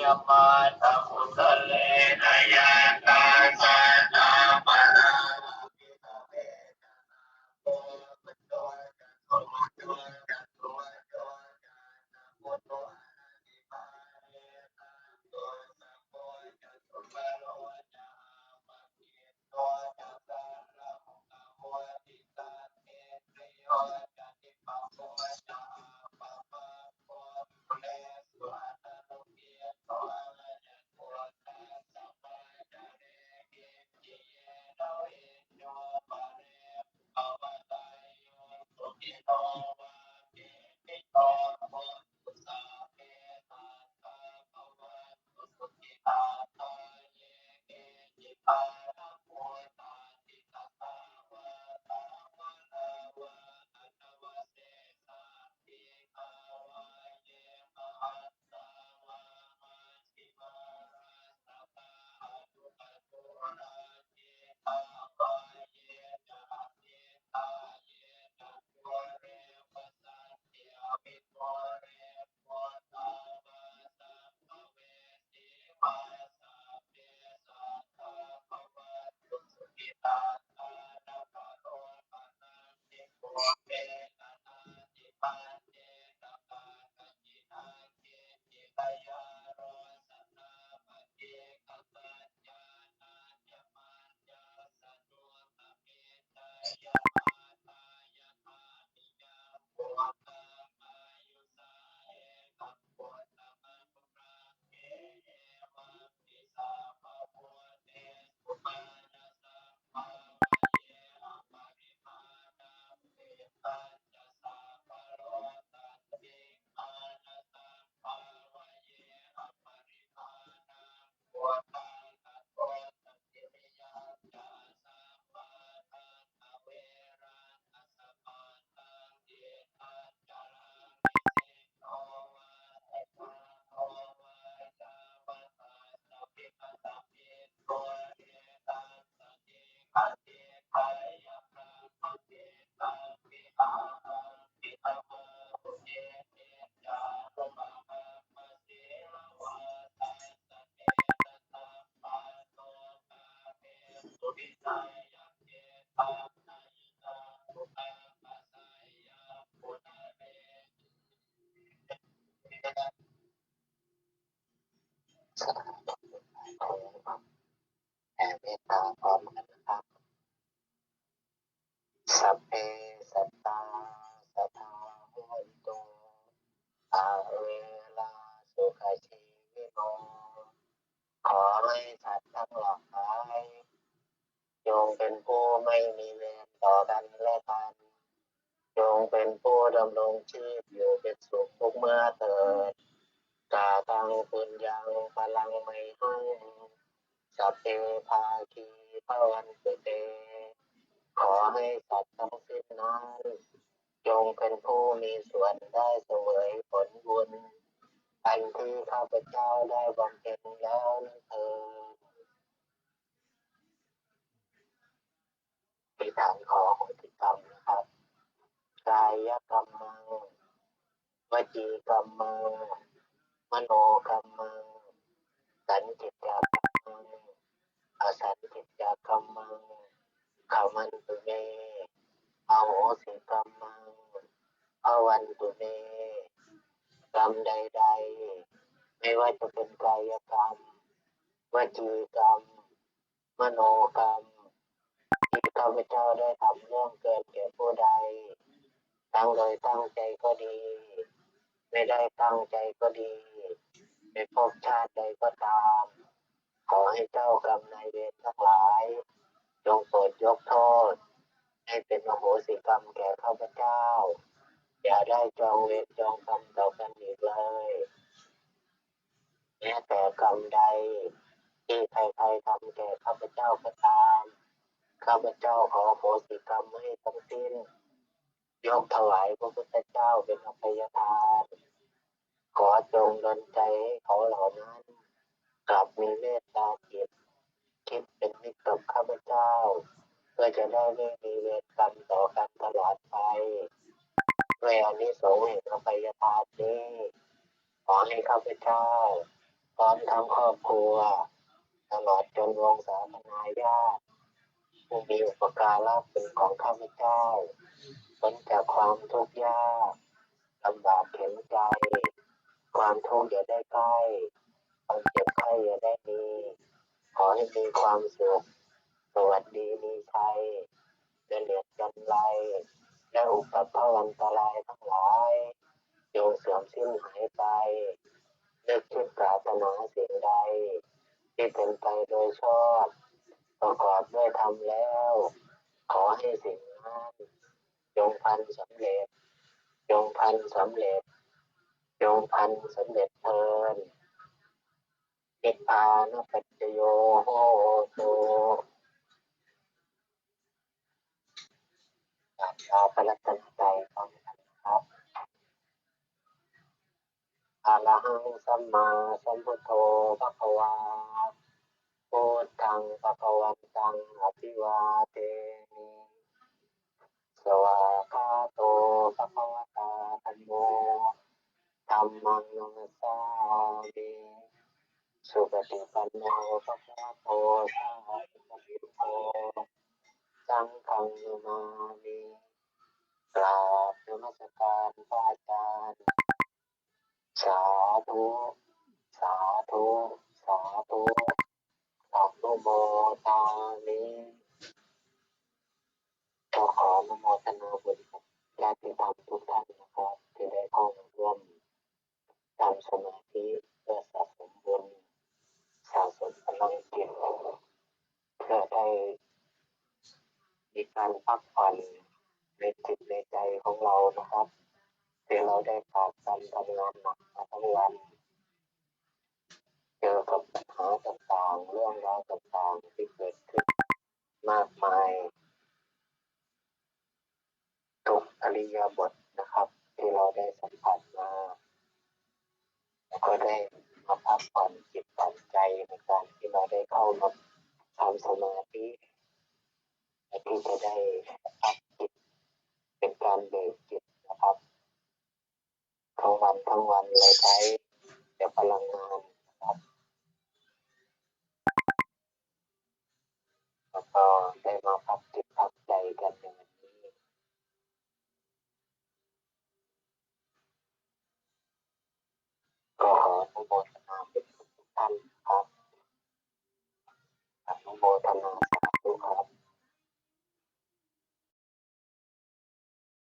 ยมาตะพุทธเลนยาตาสา Okay. สัตว์ทั้งหลายจงเป็นผู้ไม่มีเวรต่อกันและกันจงเป็นผู้ดำรงชีพอยู่เป็นสุขทุกเมื่อเถิดกาตังปุญญังพลังไม่หังสัพเพภาคีพวันตุเต ขอให้สัตว์ทั้งสิ้นนั้นจงเป็นผู้มีส่วนได้เสวยผลบุญอันที่ข้าพเจ้าได้บำเพ็ญแล้วนั้นเถิดเป็นฐานขอโหติกรรมนะครับ กายกรรมัง ว จีกรรมังมโนกรรมังสันจิตกรรมังอสันติจกรรมังขมันตุเมอโหสิกรรมังอวันตุเมกรรมใดๆ ไม่ว่าจะเป็นกายกรรมวจีกรรม มโนกรรมที่ข้าพเจ้าได้ทำร่วงเกินแก่ผู้ใด ตั้งโดยตั้งใจก็ดี ไม่ได้ตั้งใจก็ดี ในภพชาติใดก็ตาม ขอให้เจ้ากรรมนายเวรทั้งหลาย จงโปรดยกโทษ ให้เป็นมโหสิกรรมแก่ข้าพเจ้า อย่าได้จองเวรจองกรรมต่อกันอีกเลยแม้แต่กรรมใด ที่ใครๆทำแก่ข้าพเจ้าก็ตาม ข้าพเจ้าขอโหสิกรรมให้ทั้งสิ้นยกถวายพระพุทธเจ้าเป็นอภัยทาน ขอจงดลใจให้เขาเหล่านั้นกลับมีเมตตาจิตคิดเป็นมิตรกับข้าพเจ้า เพื่อจะได้ไม่มีเวรกรรมต่อกันตลอดไปด้วยอานิสงส์แห่งอภัยทานนี้ขอให้ข้าพเจ้า พร้อมทั้งครอบครัว ตลอดจนวงศาคณาญาติผู้มีอุปการะเป็นของข้าพเจ้าพ้นจากความทุกข์ยากลำบากเข็นใจ ความทุกข์อย่าได้ใกล้ความเจ็บไข้อย่าได้มี ขอให้มีความสุข สวัสดีมีชัยเดเลียดจันไรและอุปภาวันตรายทั้งหลายจงเสื่อมสิ้นหายไปนึกคิดปรารถนาสิ่งใด ที่เป็นไปโดยชอบ ประกอบด้วยธรรมแล้ว ขอให้สิ่งนั้นจงพันสำเร็จ จงพันสำเร็จ จงพันสำเร็จเทินนิพพานปัจจโยโหตุกราบลาพระรัตนตรัยพร้อมกันนะครับอะระหังสัมมาสัมพุทโธภะคะวาพุทธังภะคะวันตังอภิวาเทมิสวาคาโตภะคะวะตาธัมโม ธัมมังนัมสามิสุปฏิปันโนภะคะวะโตสาวกโฆสังฆังนามามิกราบนมัสการพระอาจารย์สาธุสาธุสาธุอนุโมทามิก็ขออนุโมทนาบุญกับญาติธรรมทุกท่านนะครับ ที่ได้เข้ามาร่วมทำสมาธิเพื่อสะสมบุญสะสมพลังจิตเพื่อได้มี การพักผ่อนในจิตในใจของเรานะครับที่เราได้ผ่านการทำงานหนักมาทั้งวัน เจอกับปัญหาต่างๆ เรื่องราวต่างๆที่เกิดขึ้นมากมาย ทุกอริยบทนะครับ ที่เราได้สัมผัสมาแล้วก็ได้มาพักผ่อนจิตผ่อนใจในการที่เราได้เข้ามาทำสมาธิ ที่จะได้พักจิตเป็นการเบิกจิตนะครับทั้งวันทั้งวันเลยใช้แต่พลังงาน